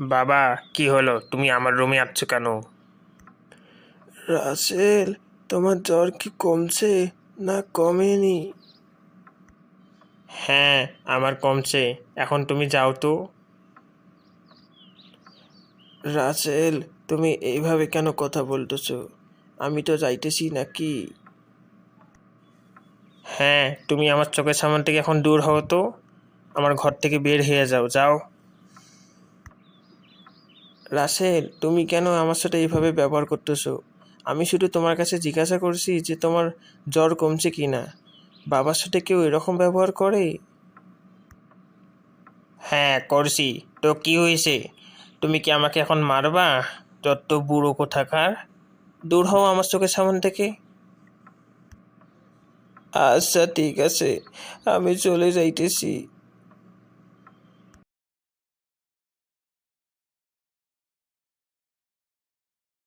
বাবা কি হলো? তুমি আমার রুমে আসছো কেন? রাসেল তোমার জ্বর কি কমছে না কমেনি? হ্যাঁ আমার কমছে। এখন তুমি যাও তো। রাসেল তুমি এইভাবে কেন কথা বলতেছো? আমি তো যাইতেছি নাকি? হ্যাঁ তুমি আমার চোখের সামনে থেকে এখন দূর হও তো। আমার ঘর থেকে বের হয়ে যাও যাও। রাসেল, তুমি কেন আমার সাথে এইভাবে ব্যবহার করতেছো? আমি শুধু তোমার কাছে জিজ্ঞাসা করছি যে তোমার জ্বর কমছে কি না বাবার সাথে কেউ এরকম ব্যবহার করে? হ্যাঁ করছি। তো কি হয়েছে? তুমি কি আমাকে এখন মারবা? যত বুড়ো কোথাকার। দূর হও আমার চোখের সামনে থেকে। আচ্ছা ঠিক আছে। আমি চলে যাইতেছি।